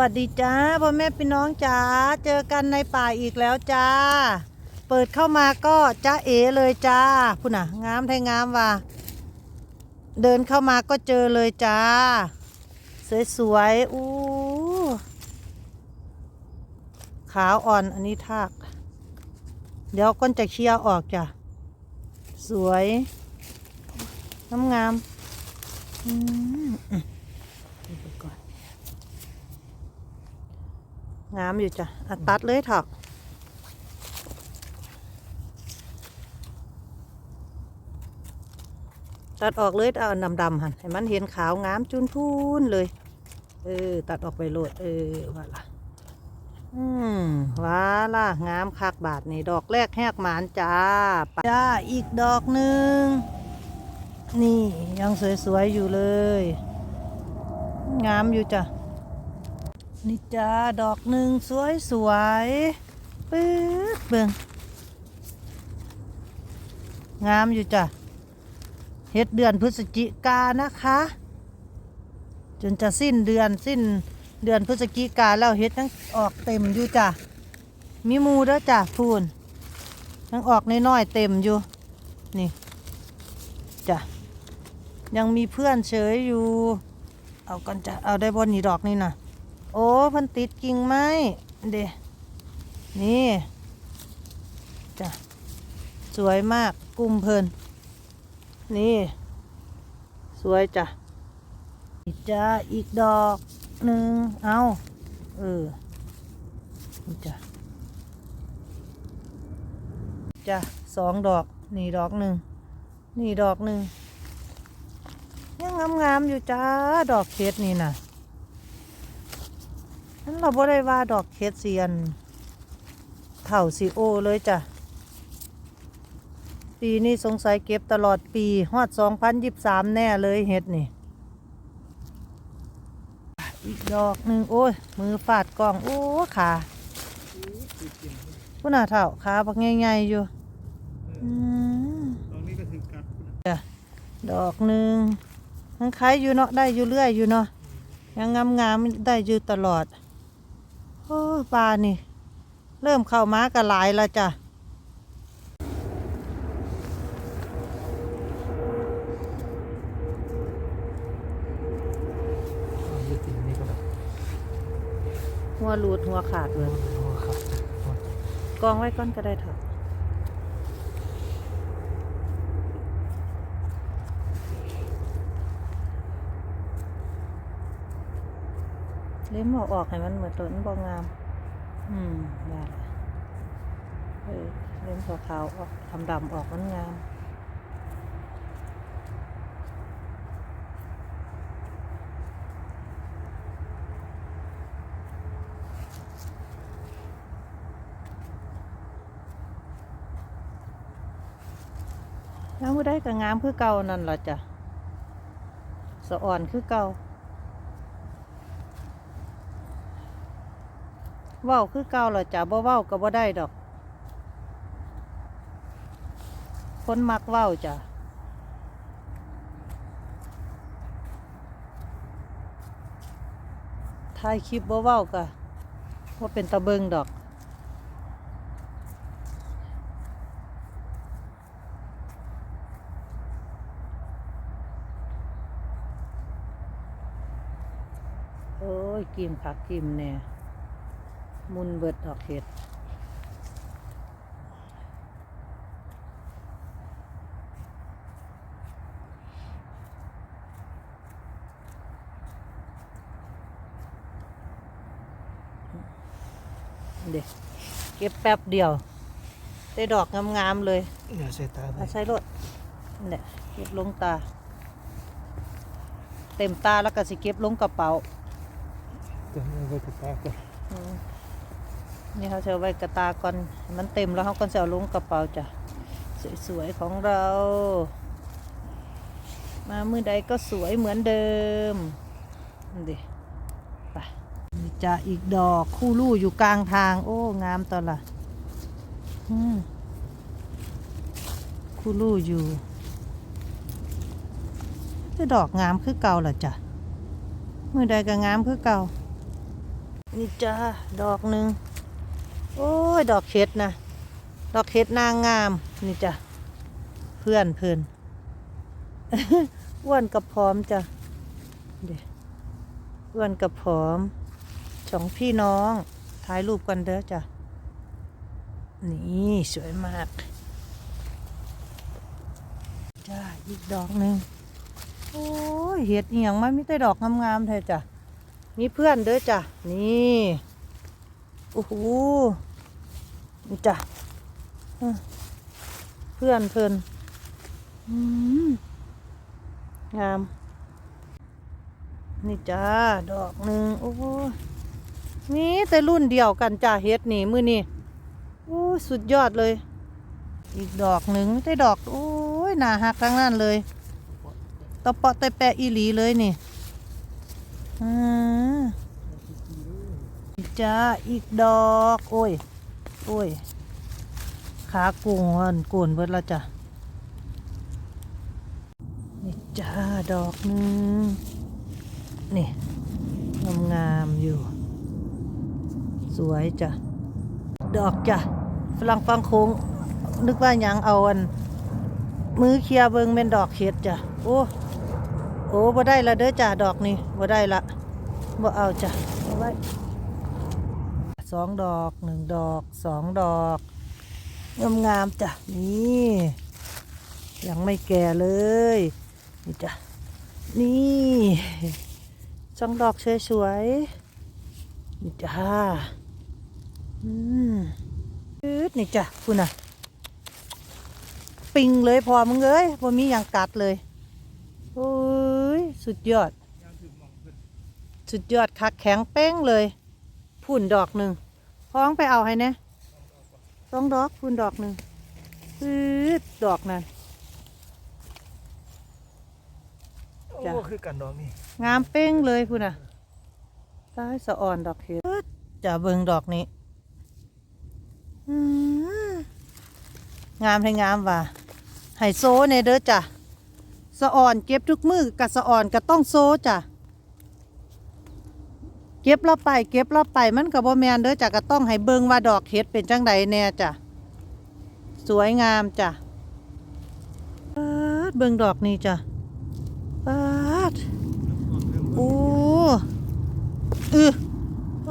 วัสดีจ้าพ่อแม่พี่น้องจ้าเจอกันในป่าอีกแล้วจ้า เปิดเข้ามาก็จ้าเอเลยจ้าพุ่นน่ะงามไทยงามว่ะเดินเข้ามาก็เจอเลยจ้า สวยๆอู้ขาวอ่อนอันนี้ทาก เดี๋ยวก้นจะเคลียร์ออกจ้ะ สวยงามงามๆอืมอืมดูก่อน งามอยู่จ้ะอะตัดเลยเถอะตัดออกเลยเอาดำๆหันให้มันเห็นขาวงามจุนพูนเลย เออ ตัดออกไปโหลด เออว่าล่ะ อืมว่าล่ะ งามคักบาทนี่ดอกแรกแหกหมานจ้าจ้าอีกดอกหนึ่ง นี่ยังสวยๆอยู่เลย งามอยู่จ้ะ นี่จ้าดอกหนึ่งสวยสวยปื๊ดเบิ่งงามอยู่จ้ะเฮ็ดเดือนพฤศจิกานะคะ จนจะสิ้นเดือนสิ้นเดือนพฤศจิกาแล้วเฮ็ดทั้งออกเต็มอยู่จ้ะมีมูด้อจ้ะพูนทั้งออกน้อยๆเต็มอยู่นี่จ้ะยังมีเพื่อนเฉยอยู่ เอากันจ้ะเอาได้บนนี่ดอกนี่นะ โอ้เพันติดกิ่งไม้เดนี่จ้ะสวยมากกลุ่มเพลินนี่ สวยจ้ะจ้าอีกดอกหนึ่งเอาเออจ้ะจ้ะสองดอกนี่ดอกหนึ่งนี่ดอกหนึ่งยังงามๆอยู่จ้าดอกเค็ดนี่น่ะ นั้นเราบ่ได้ว่าดอกเคสเซียนเถ่าซีโอเลยจ้ะ ปีนี้สงสัยเก็บตลอดปีฮอด2023แน่เลยเฮ็ดนี่ อีกดอกหนึ่งโอ้ย มือฟาดกล้อง โอ้ขาพุ่นน่ะเถ่าขาบักใหญ่ๆอยู่ดจ้ะดอกหนึ่งยังขายอยู่เนาะได้อยู่เรื่อยอยู่เนาะยังงามงามๆได้อยู่ตลอด อ้ปลานี่ เริ่มเข้ามากันหลายแล้วจ้ะยึดติดนี่ก็ได้หัวรูดหัวขาดเลยโอ้ครับกองไว้ก้อนก็ได้เถอะ เล็มเอาออกให้มันเหมือนต้นบองงาม อืมได้ละเออเล่มขาวๆออกทำดำออกมันงามแล้วมือได้ก็งามคือเก่านั่นล่ะจ้ะสะอ่อนคือเก่า เว้าคือเก่าล่ะจ้ะบ่เว้าก็บ่ได้ดอกคนมักเว้าจ้ะถ่ายคลิปบ่เว้าก็ว่าเป็นตะเบิงดอกโอ้ยกิมคักกิมแน่ มุนเบิดดอกเห็ดเด็กเก็บแป๊บเดียวได้ดอกงามๆเลยอย่าใส่ตาเลเอายใช้รถเนี่ยเก็บลงตา เต็มตาแล้วก็สิเก็บลงกระเป๋าจะไม่ไว้กับตาก่อ นี่เขาเชื่อไว้กระตาก่อนมันเต็มแล้วเขาก็จะเอาลงกระเป๋าจ้ะสวยๆของเรา มามือใดก็สวยเหมือนเดิมดิไปนี่จ้ะอีกดอกคู่ลู่อยู่กลางทาง โอ้งามตอนละคู่ลู่อยู่จะดอกงามคือเก่าล่ะจ้ะมือใดก็งามคือเก่านี่จ้าดอกหนึ่ง โอ้ย ดอกเข็ดนะ ดอกเข็ดนางงาม นี่จ้ะ เพื่อนเพื่อนอ้วนกับพร้อมจ้ะเดี๋ยวอ้วนกับพร้อมสองพี่น้องถ่ายรูปกันเด้อจ้ะ นี่สวยมาก จ้า อีกดอกหนึ่งโอ้ยเห็ดเอียงมันมีแต่ดอกงามๆแท้จ้ะ มีเพื่อนเด้อจ้ะ นี่ โอ้โหนี่จ้ะเพื่อนเพิ่นอืมงาม นี่จ้า ดอกหนึ่งโอ้ยนี่แต่รุ่นเดียวกันจ้าเฮ็ดนี่มือนี่โอ้ยสุดยอดเลย อีกดอกหนึ่งแต่ดอก โอ้ยหนาหักทั้งนั้นเลยตะเปาะแต่แปะอีหลีเลยนี่ อืม จ้า อีกดอก โอ้ย โอ้ย ขาโกงอ่อนโกนเบิดละจ้ะ นี่จ้า ดอกหนึง นี่ งามงามอยู่ สวยจ้ะ ดอกจ้ะ ฝรั่งฟังโค้ง นึกว่าหยังเอาอัน มือเคลียร์เบิงเป็นดอกเห็ดจ้ะ โอ้โอ้บ่ได้ละเด้อจ้ะดอกนี่บ่ได้ละบ่เอาจ้ะเอาไว้ สองดอกหนึ่งดอกสองดอกงามงามๆจ้ะนี่ยังไม่แก่เลยนี่จ้ะนี่สองดอกสวยๆนี่จ้าอืมอืดนี่จ้ะคุณน่ะปิงเลยพอมึงเอ้ยบ่มีอย่างกัดเลยโอ้ยสุดยอด สุดยอดคักแข็งเป้งเลย พุ่นดอกหนึ่งพ้องไปเอาให้เนี่ยสองดอกพุ่นดอกหนึ่งปื๊ดดอกนั่นโอ้จ้ะคือกันดอกนี่งามเป้งเลยพุ่นอะตายสะอ่อนดอกเห็ดจะเบิงดอกนี้อืมงามให้งามว่ะไฮโซเนเด้อจ้ะสะอ่อนเก็บทุกมือกับสะอ่อนก็ต้องโซจ้ะ เก็บเราไปเก็บเราไปมันกับบ่แมนเด้อจ้ะก็ต้องให้เบิ่งว่าดอกเห็ดเป็นจังใดแน่จ้ะสวยงามจ้ะปาดเบิ่งดอกนี้จ้ะปาดโอ้อืออ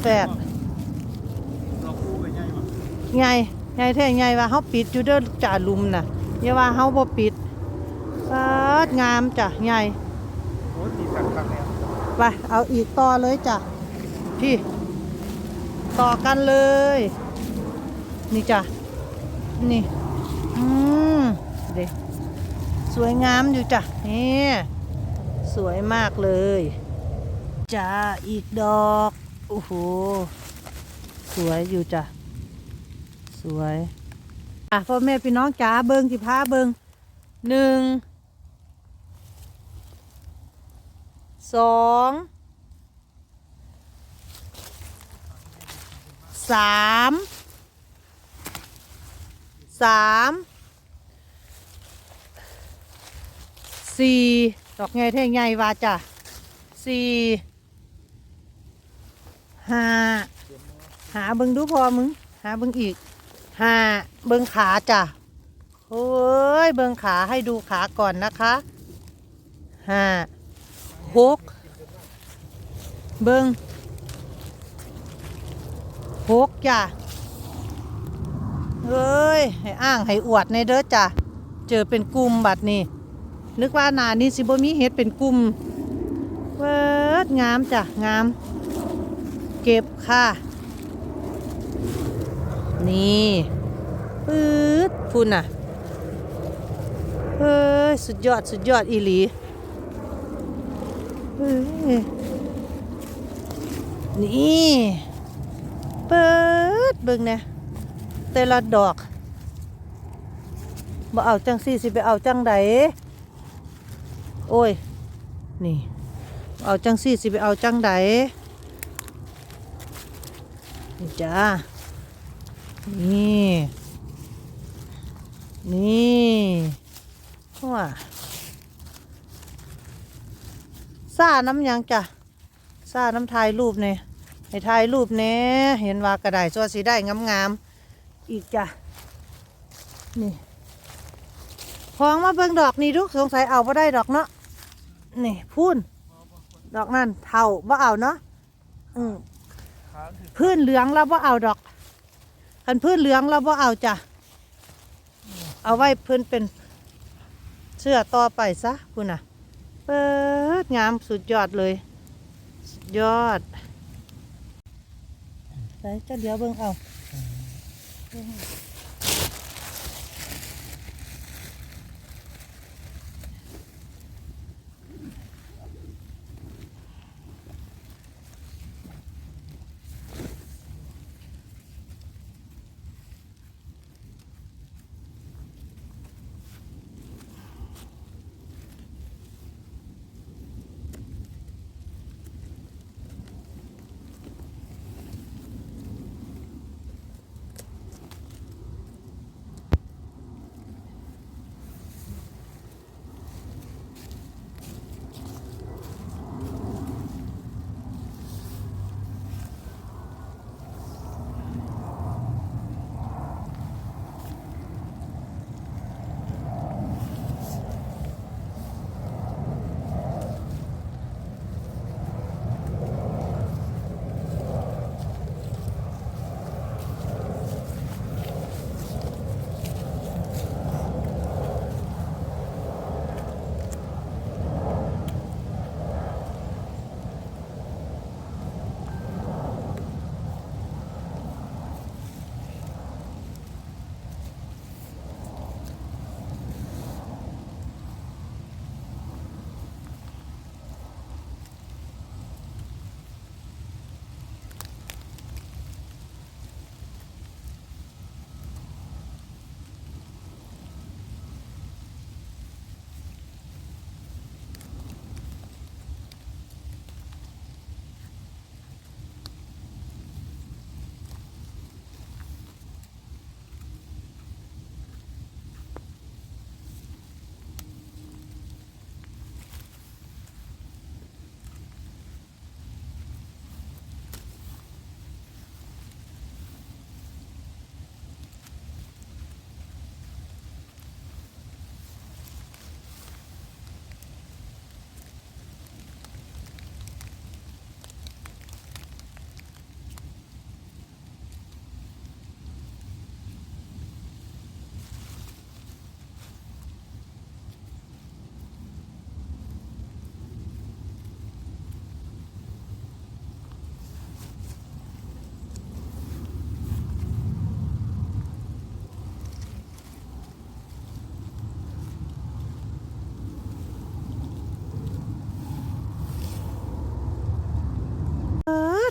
แฝดดอกคู่ไปใหญ่ใหญ่แท้ใหญ่ว่าเฮาปิดอยู่เด้อจ่าลุมน่ะอย่าว่าเฮาบ่ปิดปาดงามจ้ะใหญ่โอ้ตีกันกันแล้ว ไปเอาอีกต่อเลยจ้ะพี่ต่อกันเลย นี่จ้ะ นี่ อืมเด็กสวยงามอยู่จ้ะนี่สวยมากเลยจ้าอีกดอก โอ้โห สวยอยู่จ้ะ สวยอะพ่อแม่พี่น้องจ๋าเบิงสิพาเบิงหนึ่ง สองสามสามสี่ดอกไงเท่งไงวาจ้ะสี่ห้าหาเบิงดูพอมึง หาเบิงอีกห้าเบิงขาจ้ะโอ้ยเบิงขาให้ดูขาก่อนนะคะห้า หกเบิงหกจ้ะเอ้ย ให้อ้างให้อวดในเด้อจ้ะ เจอเป็นกลุ่มบัดนี้นึกว่านานี้สิบ่มีเห็ดเป็นกลุ่มเวิดงามจ้ะ งาม เก็บค่ะ นี่ปื๊ดพุ่นน่ะ เฮ้ย สุดยอด สุดยอดอีหลี นี่เปิดเบิ่งนี่ยแต่ละดอกบ่เอาจังสี่สิไปเอาจังใดโอ้ย นี่บ่เอาจังสี่สิไปเอาจังใดนี่จ้า นี่ นี่ว้า ซ่าน้ำยังจ้ะซ่าน้ำถ่ายรูปเนี่ยให้ถ่ายรูปเน่เห็นว่ากระไดตัวสีได้งามๆอีกจ้ะนี่พองมาเบิ่งดอกนี่ดูสงสัยเอาบ่ได้ดอกเนาะนี่พูนดอกนั่นเท่าบ่าเอาเนาะอืมพื้นเหลืองเราบ่าเอาดอกคันพื้นเหลืองเราบ่าเอาจ้ะเอาไว้เพิ่นเป็นเสื้อต่อไปซะคุณน่ะ ปิดงามสุดยอดเลยสุดยอดไปจะเดี๋ยวเบิ่งเอา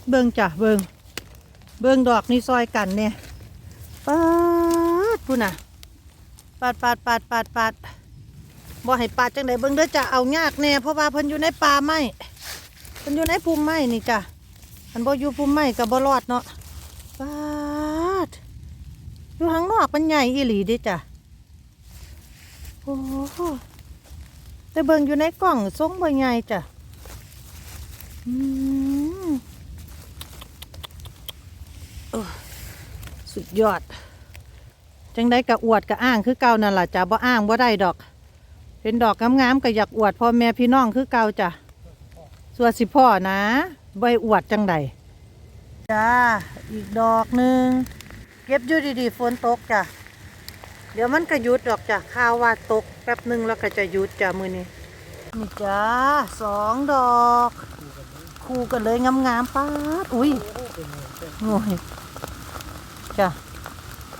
ดเบิงจ้ะเบิงเบิงดอกนี่ซอยกันเนี่ยปาดพูน่ะปาดปาดปาดปาดปาดบ่ให้ปาดจังไดเบิงเด้อจ้ะเอายากแน่เพราะว่าเพิ่นอยู่ในป่าไม้เพิ่นอยู่ในภูมิไม้นี่จ้ะมันบ่อยู่ภูมิไม้ก็บ่รอดเนาะปาดอยู่ข้างนอกมันใหญ่อีหลีด้จ้ะโอ้แต่เบิงอยู่ในกล่องทรงบ่ใหญ่จ้ะอืมโอ้ สุดยอด จังได้กะอวดกะอ้างคือเก่านั่นล่ะจ้ะบ่อ้างบ่ได้ดอก เป็นดอกงามๆก็อยากอวดพ่อแม่พี่น้องคือเก่าจ้ะส่วนสิพ่อนะให้อวดจังใดจ้าอีกดอกหนึ่งเก็บอยู่ดีๆฝนตกจ้ะเดี๋ยวมันก็หยุดดอกจ้ะข้าวว่าตกแป๊บหนึ่งแล้วก็จะหยุดจ้ะมือนี้นี่จ้าสองดอก คู่กันเลยงามๆป้าอุ้ยโง่ย จ้ะ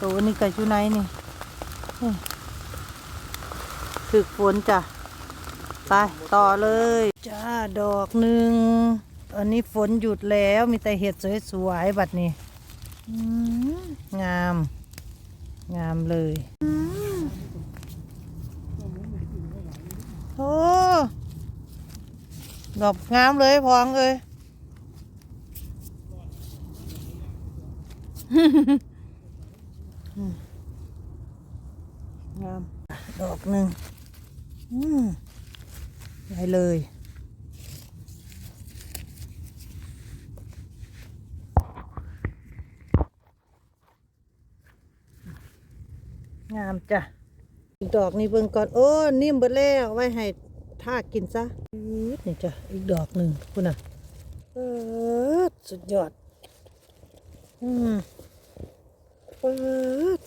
ตัวนี้ก็อยู่ไหนนี่นี่ถึกฝนจ้ะ ไปต่อเลย จ้า ดอกหนึ่งตอนนี้ฝนหยุดแล้วมีแต่เห็ดสวยๆบัดนี้อืมงาม งามเลยอืมโอ้ดอกงามเลยพองเลย งามดอกหนึ่งได้เลยงามจ้ะอีกดอกนี้เพิ่งก่อน โอ้นิ่มเบลแล้วไว้ให้ท่ากินซะนี่จ้ะอีกดอกหนึ่งคุณอะสุดยอด อืม ปิด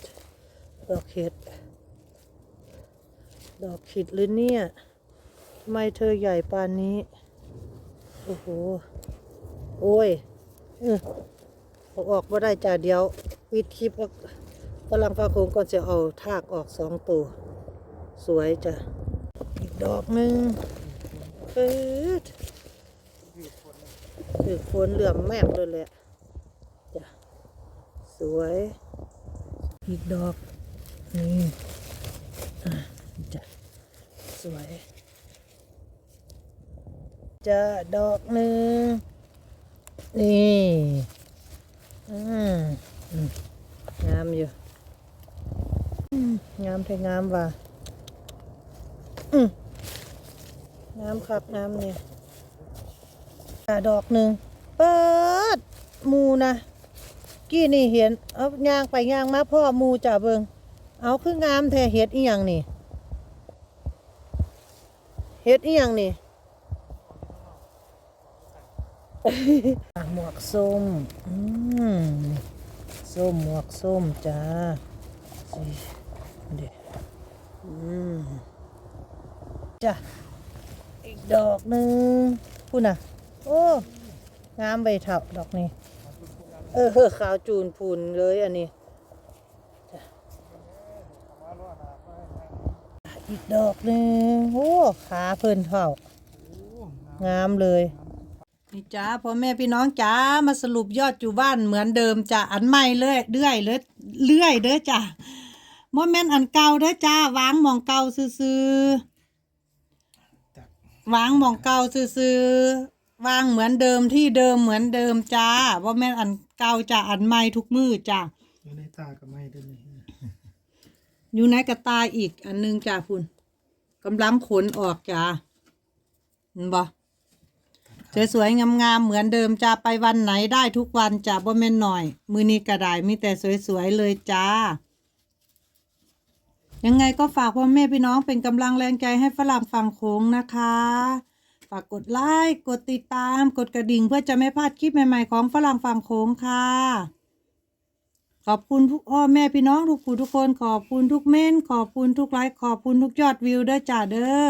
ดอกเห็ด ดอกขิดหรือเนี่ยทำไมเธอใหญ่ปานนี้ โอ้โห โอ้ยเออออกมาได้จ้ะเดียว วิดคลิปแล้วกำลังฟ้าโคงก่อนจะเอาทากออกสองตัว สวยจ้ะ อีกดอกหนึ่งเปิดคือฝนเหลื่อมแมกเลยแหละจ้ะ สวย อีกดอกนี่อะจ้ะสวยจะดอกหนึ่งนี่อืมงามอยู่อืมงามแท้งามว่ะอืมงามครับงามเนี่ยอะดอกหนึ่งเปิดมูนะ กี้นี่เห็นเอาย่างไปย่างมาพ่อมูจ่าเบิงเอาคืองามแท้เฮ็ดอีหยังนี่เฮ็ดอีหยังนี่หมวกส้มอืมส้มหมวกส้มจ้าเด็อืมจ้ะอีกดอกหนึ่งพูดน่ะโอ้งามใบเถาดอกนี้ เออเออขาวจูนพูนเลยอันนี้ อีกดอกหนึ่งโอ้ขาเพิ่นเท่างามเลยนี่จ้าพ่อแม่พี่น้องจ้ามาสรุปยอดอยู่บ้านเหมือนเดิมจ้ะอันใหม่เลยเรื่อยเลยเรื่อยเด้อจ้ะโมแม่นอันเก่าเด้อจ้าวางมองเก่าซื่อๆวางมองเก่าซื่อๆวางเหมือนเดิมที่เดิมเหมือนเดิมจ้าว่าแม่นอัน เก่าจ้ะอันใหม่ทุกมือจ้ะอยู่ในตากับไม่ได้นี่อยู่ในกระตายอีกอันหนึงจ้ะคุณกำลังขนออกจ้ะเห็นบ่สวยๆงามๆเหมือนเดิมจ้าไปวันไหนได้ทุกวันจ้าบ่แม่นหน่อย มือนี้กระดายมีแต่สวยๆเลยจ้า ยังไงก็ฝากพ่อแม่พี่น้องเป็นกำลังแรงใจให้ฝรั่งฝั่งโค้งนะคะ ฝากกดไลค์กดติดตาม กดกระดิ่งเพื่อจะไม่พลาดคลิปใหม่ๆ ของฝรั่งฝั่งโค้งค่ะ ขอบคุณทุกพ่อแม่พี่น้องทุกผู้ทุกคน ขอบคุณทุกเม่นขอบคุณทุกไลค์ขอบคุณทุกยอดวิวเด้อจ้าเด้อ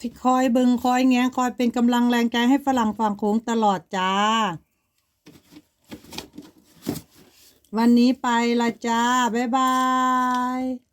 ที่คอยเบิงคอยแงงคอยเป็นกำลังแรงใจให้ฝรั่งฝั่งโค้งตลอดจ้า วันนี้ไปละจ้า บ๊ายบาย